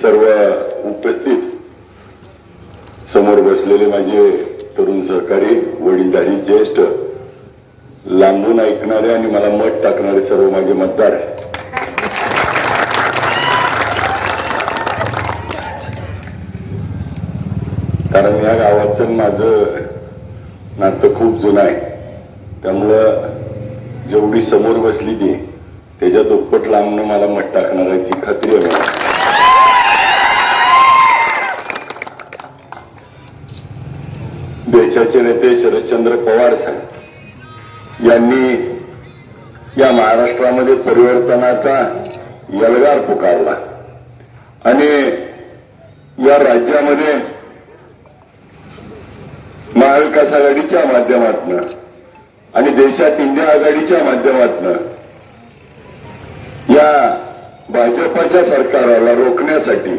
सर्व उपस्थित समोर बसलेले माझे तरुण सहकारी वडीलधारी ज्येष्ठ लांबून ऐकणारे आणि मला मत टाकणारे सर्व माझे मतदार कारण या गावाचं माझं नातं खूप जुनं आहे. त्यामुळं जेवढी समोर बसली ती त्याच्या दुप्पट लांबणं मला मत टाकणार आहे ती खात्री आहे मला. देशाचे नेते शरदचंद्र पवार साहेब यांनी या महाराष्ट्रामध्ये परिवर्तनाचा यलगार पुकारला. आणि या राज्यामध्ये महाविकास आघाडीच्या माध्यमातून आणि देशात इंडिया आघाडीच्या माध्यमातून या भाजपाच्या सरकाराला रोखण्यासाठी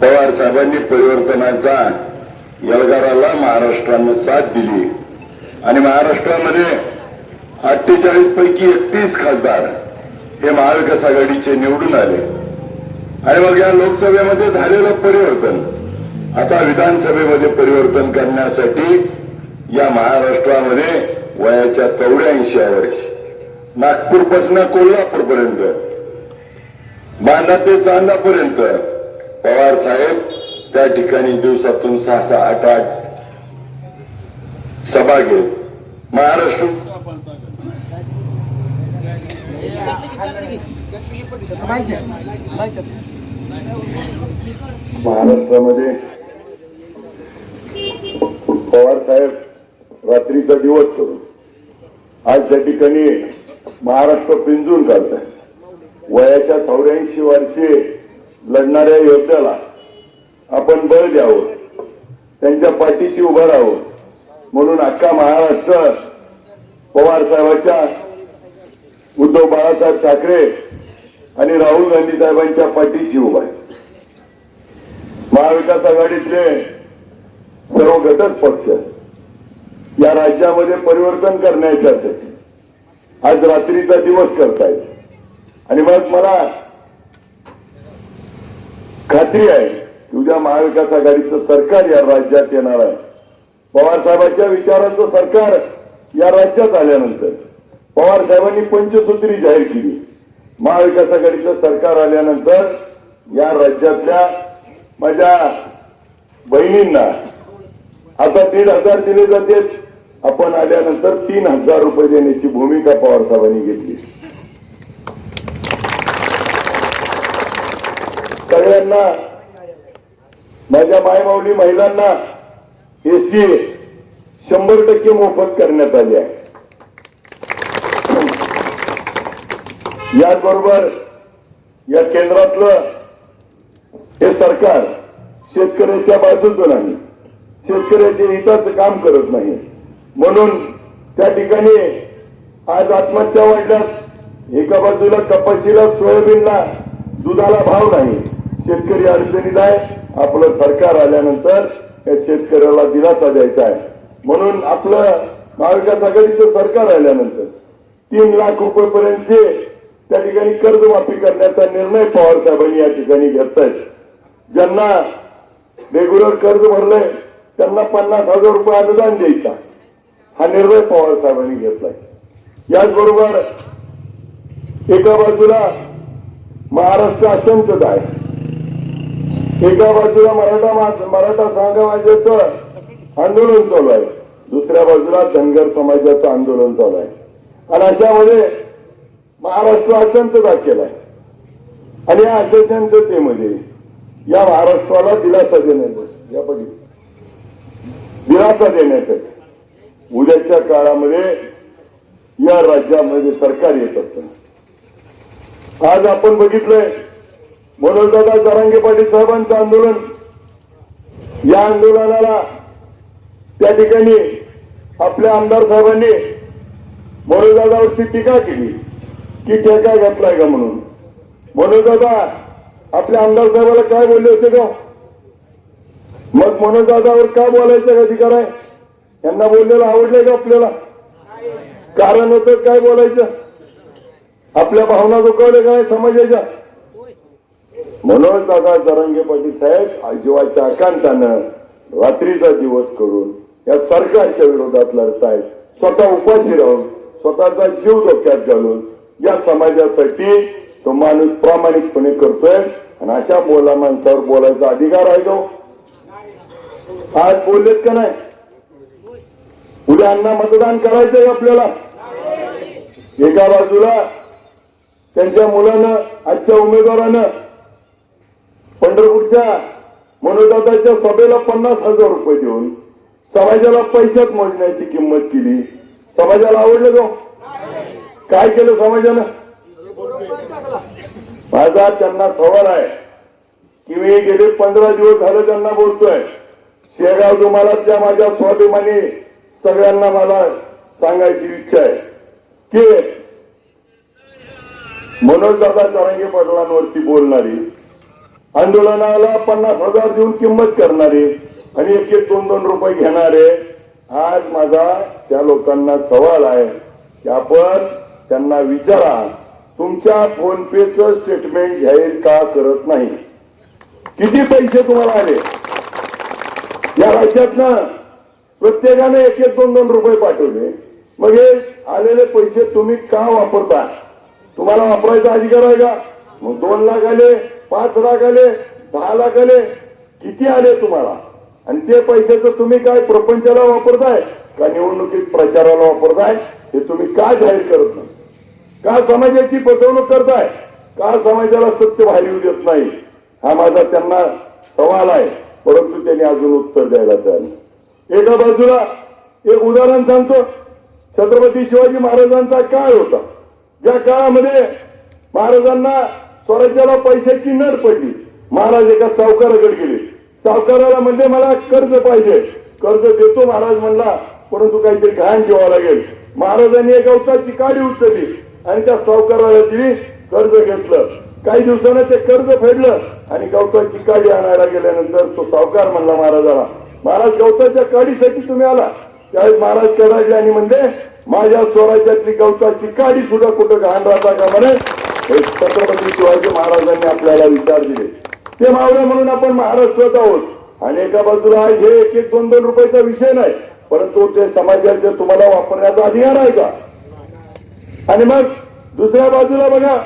पवार साहेबांनी परिवर्तनाचा यलगाराला महाराष्ट्रानं साथ दिली. आणि महाराष्ट्रामध्ये अठ्ठेचाळीस पैकी एकतीस खासदार हे महाविकास आघाडीचे निवडून आले. आणि मग या लोकसभेमध्ये झालेलं परिवर्तन आता विधानसभेमध्ये परिवर्तन करण्यासाठी या महाराष्ट्रामध्ये वयाच्या चौऱ्याऐंशी वर्षी नागपूरपासून कोल्हापूर पर्यंत बांधा ते चांदापर्यंत पवार साहेब त्या ठिकाणी दिवसातून सहा सहा आठ आठ सभा घेत महाराष्ट्र महाराष्ट्रामध्ये पवार साहेब रात्रीचा दिवस करून आज त्या ठिकाणी महाराष्ट्र पिंजून काढताय वयाच्या चौऱ्याऐंशी वर्षी लढणाऱ्या योद्ध्याला आपण बळ द्यावं. त्यांच्या पाठीशी उभं राहावं. म्हणून अख्खा महाराष्ट्र पवार साहेबांच्या उद्धव बाळासाहेब ठाकरे आणि राहुल गांधी साहेबांच्या पाठीशी उभा आहे. महाविकास आघाडीतले सर्व घटक पक्ष. या राज्यामध्ये परिवर्तन करण्याच्यासाठी आज रात्रीचा दिवस करतायत. आणि मग मला खात्री आहे की उद्या महाविकास आघाडीचं सरकार या राज्यात येणार आहे. पवार साहेबांच्या विचारांचं सरकार या राज्यात आल्यानंतर. पवार साहेबांनी पंचसूत्री जाहीर केली. महाविकास आघाडीचं सरकार आल्यानंतर या राज्यातल्या माझ्या बहिणींना आता दीड हजार दिले जाते. आपण आल्यानंतर तीन हजार रुपये देण्याची भूमिका पवार साहेबांनी घेतली. सगळ्यांना माझ्या मायमाऊली महिलांना एसटी शंभर टक्के मोफत करण्यात आली आहे. याचबरोबर या केंद्रातलं हे सरकार शेतकऱ्याच्या बाजूचं नाही. शेतकऱ्याच्या हिताचं काम करत नाही. म्हणून त्या ठिकाणी आज आत्महत्या वाढल्यात एका बाजूला कपाशीला सोयाबीनला दुधाला भाव नाही. शेतकरी अडचणीत आहे. आपलं सरकार आल्यानंतर या शेतकऱ्याला दिलासा द्यायचा आहे. म्हणून आपलं महाविकास आघाडीचं सरकार आल्यानंतर तीन लाख रुपयेपर्यंतचे त्या ठिकाणी कर्जमाफी करण्याचा निर्णय पवार साहेबांनी या ठिकाणी घेतायत ज्यांना रेग्युलर कर्ज भरलंय त्यांना पन्नास हजार रुपये अनुदान द्यायचा. हा निर्णय पवार साहेबांनी घेतलाय. याचबरोबर एका बाजूला महाराष्ट्र असंतत आहे एका बाजूला मराठा मराठा समाजाचं आंदोलन चालू आहे. दुसऱ्या बाजूला धनगर समाजाचं आंदोलन चालू आहे. आणि अशामध्ये महाराष्ट्र असंतता केलाय आणि या अशांततेमध्ये या महाराष्ट्राला दिलासा देण्यात या बघितलं दिलासा देण्यासाठी. उद्याच्या काळामध्ये या राज्यामध्ये सरकार येत असतं. आज आपण बघितलंय मनोजदादा जरांगे पाटील साहेबांचं आंदोलन. या आंदोलनाला त्या ठिकाणी आपल्या आमदार साहेबांनी मनोजदादावरची टीका केली की ठेका घातलाय का म्हणून. मनोजदादा आपल्या आमदार साहेबाला काय बोलले होते का मग मनोजदादावर का बोलायचं अधिकार आहे यांना बोललेलं आवडलंय का आपल्याला? कारण होतं काय बोलायचं? आपल्या भावना दुखवल्या काय समाजाच्या? मनोज दादा जरांगे पाटील साहेब जीवाच्या आकांतानं रात्रीचा दिवस करून या सरकारच्या विरोधात लढतायत. स्वतः उपाशी राहून स्वतःचा जीव धोक्यात घालून या समाजासाठी तो माणूस प्रामाणिकपणे करतोय. आणि अशा बोला माणसावर बोलायचा अधिकार आहे का हो? आज बोललेत का नाही? उद्या अण्णा मतदान करायचंय आपल्याला. एका बाजूला त्यांच्या मुलानं आजच्या उमेदवारानं पंढरपूरच्या मनोदाताच्या सभेला पन्नास हजार रुपये देऊन समाजाला पैशात मोजण्याची किंमत केली. समाजाला आवडलं जाऊ काय केलं समाजानं? माझा त्यांना सवाल आहे. की मी गेले पंधरा दिवस झालं त्यांना बोलतोय. शेगाव तुम्हाला त्या माझ्या स्वाभिमानी सगळ्यांना मला सांगायची इच्छा आहे. की? मनोज दादा चरंगे पाटलांवरती बोलणारी आंदोलनाला पन्नास हजार देऊन किंमत करणारे आणि एक एक दोन दोन रुपये घेणारे आज माझा त्या लोकांना सवाल आहे की आपण त्यांना विचारा तुमच्या फोन पेचं स्टेटमेंट जाहीर का करत नाही? किती पैसे तुम्हाला आले? या राज्यातनं प्रत्येकाने एक एक दोन दोन रुपये पाठवले. मग हे आलेले पैसे तुम्ही का वापरता? तुम्हाला वापरायचा अधिकार आहे का? मग दोन लाख आले पाच लाख आले दहा लाख आले किती आले तुम्हाला? आणि ते पैशाचं तुम्ही काय प्रपंचाला वापरताय? का निवडणुकीत प्रचाराला वापरताय? हे तुम्ही का जाहीर करत नाही? का समाजाची फसवणूक करताय? का समाजाला सत्य बाहेर येऊ देत नाही? हा माझा त्यांना सवाल आहे. परंतु त्यांनी अजून उत्तर द्यायला तयार एका बाजूला एक उदाहरण सांगतो छत्रपती शिवाजी महाराजांचा काळ होता. ज्या काळामध्ये महाराजांना स्वराज्याला पैशाची नड पडली. महाराज एका सावकाराकडे गेले. सावकाराला म्हणजे मला कर्ज पाहिजे. कर्ज देतो महाराज म्हणला परंतु काहीतरी घाण ठेवावं लागेल. महाराजांनी एका गवताची काडी उचलली आणि त्या सावकाराला दिली कर्ज घेतलं. काही दिवसानं ते कर्ज फेडलं. आणि गवताची काडी आणायला गेल्यानंतर तो सावकार म्हणला महाराजाला महाराज गवताच्या काडीसाठी तुम्ही आला. त्यावेळेस महाराज कडाजी आणि म्हणले माझ्या स्वराज्यातली गवताची काडी सुद्धा कुठं घाण राहता का म्हणे? हे छत्रपती शिवाजी महाराजांनी आपल्याला विचार दिले. ते मावळे म्हणून आपण महाराष्ट्रात आहोत आणि एका बाजूला आज हे एक एक दोन दोन रुपयाचा विषय नाही परंतु ते समाजाचे तुम्हाला वापरण्याचा अधिकार आहे का? आणि मग दुसऱ्या बाजूला बघा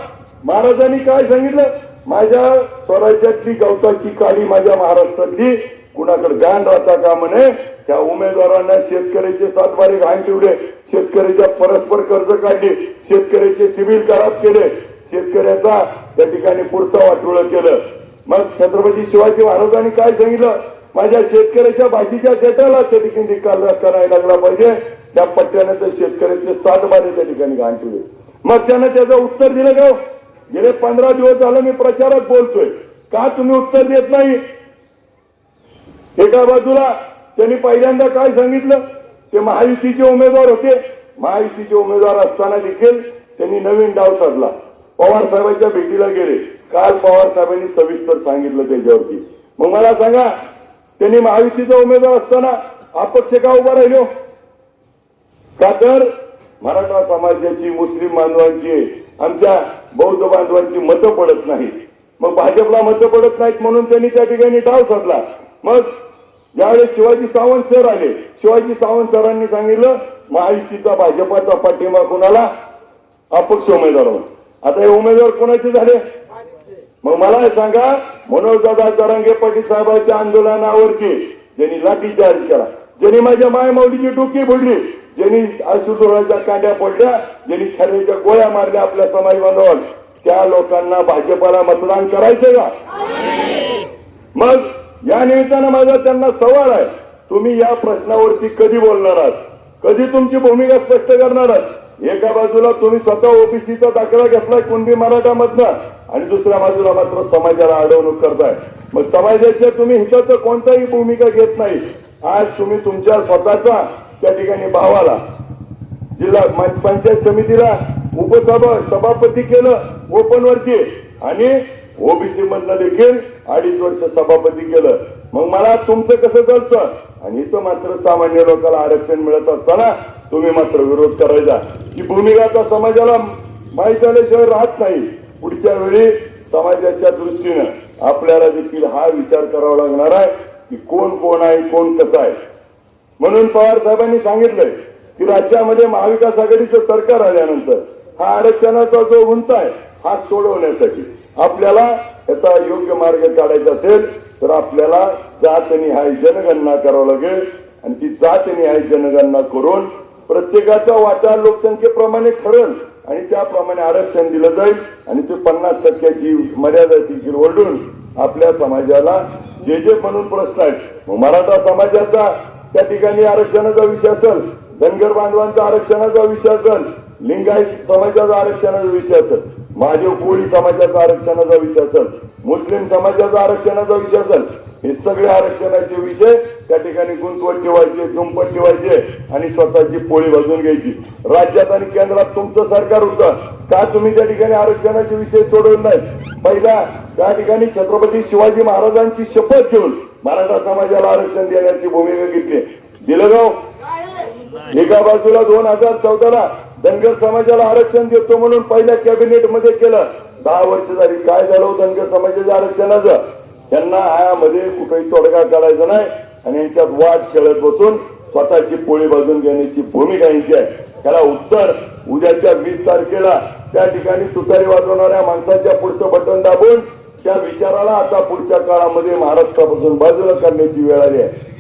महाराजांनी काय सांगितलं? माझ्या स्वराज्यातली गवताची काळी माझ्या महाराष्ट्रातली कुणाकडे गाण राहता का म्हणे त्या उमेदवारांना शेतकऱ्याचे सातबारे घाण ठेवले शेतकऱ्याच्या परस्पर कर्ज काढले शेतकऱ्याचे सिव्हिल करार केले शेतकऱ्याचा त्या ठिकाणी पुरता वाटोळ केलं. मग छत्रपती शिवाजी महाराजांनी काय सांगितलं? माझ्या शेतकऱ्याच्या भाजीच्या जटाला त्या ठिकाणी करायला लागला पाहिजे. त्या पट्ट्याने तर शेतकऱ्याचे सात बारे त्या ठिकाणी घाण ठेवले. मग त्यानं त्याचं उत्तर दिलं का हो? गेले पंधरा दिवस झालं मी प्रचारात बोलतोय. का तुम्ही उत्तर देत नाही? एका बाजूला त्यांनी पहिल्यांदा काय सांगितलं? ते महायुतीचे उमेदवार होते. महायुतीचे उमेदवार असताना देखील त्यांनी नवीन डाव साधला. पवार साहेबांच्या भेटीला गेले. काल पवार साहेबांनी सविस्तर सांगितलं त्याच्यावरती. मग मला सांगा त्यांनी महायुतीचा उमेदवार असताना अपक्ष का उभा राहिलो? का तर मराठा समाजाची मुस्लिम बांधवांची आमच्या बौद्ध बांधवांची मतं पडत नाहीत. मग भाजपला मतं पडत नाहीत म्हणून त्यांनी त्या ठिकाणी डाव साधला. मग ज्यावेळेस शिवाजी सावंत सर आले शिवाजी सावंत सरांनी सांगितलं महायुतीचा भाजपाचा पाठिंबा कोणाला? अपक्ष उमेदवार आता हे उमेदवार कोणाचे झाले? मग मला सांगा मनोजदादा चरंगे पाटील साहेबांच्या आंदोलनावरती ज्यांनी लाठीचार्ज केला ज्यांनी माझ्या मायमाऊलीची डोकी फोडली ज्यांनी आशुतोळाच्या कांड्या फोडल्या ज्यांनी छातीच्या गोळ्या मारल्या आपल्या समाज बांधवांवर त्या लोकांना भाजपाला मतदान करायचं का? मग या निमित्तानं माझा त्यांना सवाल आहे तुम्ही या प्रश्नावरती कधी बोलणार आहात? कधी तुमची भूमिका स्पष्ट करणार आहात? एका बाजूला तुम्ही स्वतः ओबीसीचा दाखला घेतलाय कुणबी मराठामधनं आणि दुसऱ्या बाजूला मात्र समाजाला अडवणूक करताय. मग समाजाच्या तुम्ही हिताचं कोणताही भूमिका घेत नाही आज तुम्ही तुमच्या स्वतःचा त्या ठिकाणी भावाला जिल्हा पंचायत समितीला उपसभा सभापती केलं ओपनवरती आणि ओबीसी मधनं देखील अडीच वर्ष सभापती केलं. मग मला तुमचं कसं चालतं? आणि इथं मात्र सामान्य लोकांना आरक्षण मिळत असताना तुम्ही मात्र विरोध करायचा. की भूमिका समाजाला माहीत झाल्याशिवाय राहत नाही. पुढच्या वेळी समाजाच्या दृष्टीनं आपल्याला देखील हा विचार करावा लागणार आहे. की कोण कोण आहे कोण कसा आहे? म्हणून पवार साहेबांनी सांगितलंय की राज्यामध्ये महाविकास आघाडीचं सरकार आल्यानंतर हा आरक्षणाचा जो उंच आहे हा सोडवण्यासाठी आपल्याला याचा योग्य मार्ग काढायचा असेल तर आपल्याला जातनिहाय जनगणना करावं लागेल. आणि ती जातनिहाय जनगणना करून प्रत्येकाचा वाटा लोकसंख्येप्रमाणे ठरल आणि त्याप्रमाणे आरक्षण दिलं जाईल. आणि ते पन्नास टक्क्याची मर्यादा देखील ओढून आपल्या समाजाला जे जे म्हणून प्रश्न आहेत. मराठा समाजाचा त्या ठिकाणी आरक्षणाचा विषय असेल धनगर बांधवांचा आरक्षणाचा विषय असेल लिंगायत समाजाचा आरक्षणाचा विषय असेल महादेव कोळी समाजाचा आरक्षणाचा विषय असेल मुस्लिम समाजाचा आरक्षणाचा विषय असेल हे सगळे आरक्षणाचे विषय त्या ठिकाणी गुंतवत ठेवायचे झुंपत ठेवायचे आणि स्वतःची पोळी भाजून घ्यायची. राज्यात आणि केंद्रात तुमचं सरकार होतं. का तुम्ही त्या ठिकाणी आरक्षणाचे विषय सोडवले नाही? पहिला त्या ठिकाणी छत्रपती शिवाजी महाराजांची शपथ घेऊन मराठा समाजाला आरक्षण देण्याची भूमिका घेतली. दिलं गाव हो? एका बाजूला दोन हजार चौदाला धनगर समाजाला आरक्षण देतो म्हणून पहिल्या कॅबिनेटमध्ये केलं. दहा वर्ष झाली. काय झालं हो धनगर समाजाच्या आरक्षणाचं? त्यांना आयामध्ये कुठेही तोडगा काढायचा नाही आणि यांच्यात वाद खेळत बसून स्वतःची पोळी बाजून घेण्याची भूमिका यांची आहे. त्याला उत्तर उद्याच्या वीस तारखेला त्या ठिकाणी तुतारी वाजवणाऱ्या माणसाच्या पुढचं बटन दाबून त्या विचाराला आता पुढच्या काळामध्ये महाराष्ट्रापासून बाजूला करण्याची वेळ आली आहे.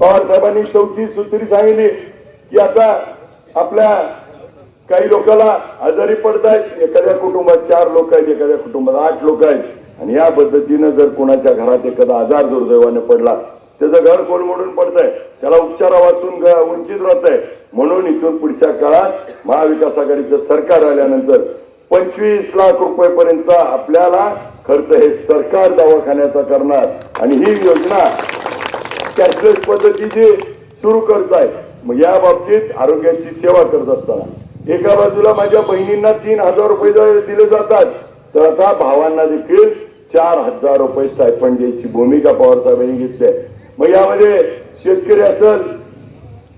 पवार साहेबांनी चौथी सूत्री सांगितली की आता आपल्या काही लोकांना आजारी पडत आहेत एखाद्या कुटुंबात चार लोक आहेत एखाद्या कुटुंबात आठ लोक आहेत. आणि या पद्धतीनं जर कोणाच्या घरात एखादा आजार दुर्दैवाने पडला त्याचं घर कोलमडून पडत पडतंय? त्याला उपचारा वाचून ग- वंचित राहत आहे म्हणून इथून पुढच्या काळात महाविकास आघाडीचं सरकार आल्यानंतर पंचवीस लाख रुपयेपर्यंत आपल्याला खर्च हे सरकार दवाखान्याचा करणार. आणि ही योजना कॅशलेस पद्धतीची सुरू करताय. मग या बाबतीत आरोग्याची सेवा करत असताना एका बाजूला माझ्या बहिणींना तीन हजार रुपये दिले जातात. तर आता भावांना देखील चार हजार रुपये स्टायफंड द्यायची भूमिका पवार साहेबांनी घेतली आहे. मग यामध्ये शेतकरी असेल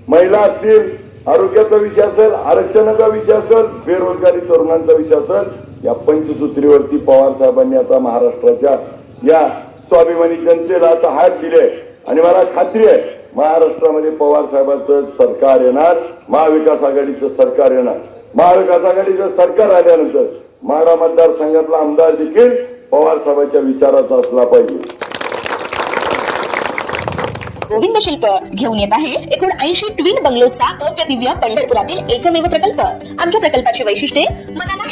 महिला असतील आरोग्याचा विषय असेल आरक्षणाचा विषय असेल बेरोजगारी तरुणांचा विषय असेल या पंचसूत्रीवरती पवार साहेबांनी आता महाराष्ट्राच्या या स्वाभिमानी जनतेला आता हात दिले आणि मला खात्री आहे महाराष्ट्रामध्ये पवार साहेबांचं सरकार येणार महाविकास आघाडीचं सरकार येणार. महाविकास आघाडीचं सरकार आल्यानंतर माडा मतदारसंघातला आमदार देखील पवार साहेबांच्या विचाराचा असला पाहिजे. गोविंद शिल्प घेऊन येत आहे एकूण ऐंशी ट्विन बंगलोचा भव्य दिव्य पंढरपुरातील एकमेव प्रकल्प. आमच्या प्रकल्पाची वैशिष्ट्ये मनाला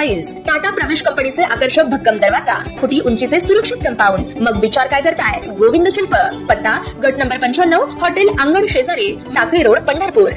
करता येईल. टाटा प्रवेश कंपनीचे आकर्षक भक्कम दरवाजा फुटी उंचीचे सुरक्षित कंपाऊंड. मग विचार काय करताय गोविंद शिल्प पत्ता गट नंबर पंच्याण्णव हॉटेल अंगण शेजारी टाकळी रोड पंढरपूर.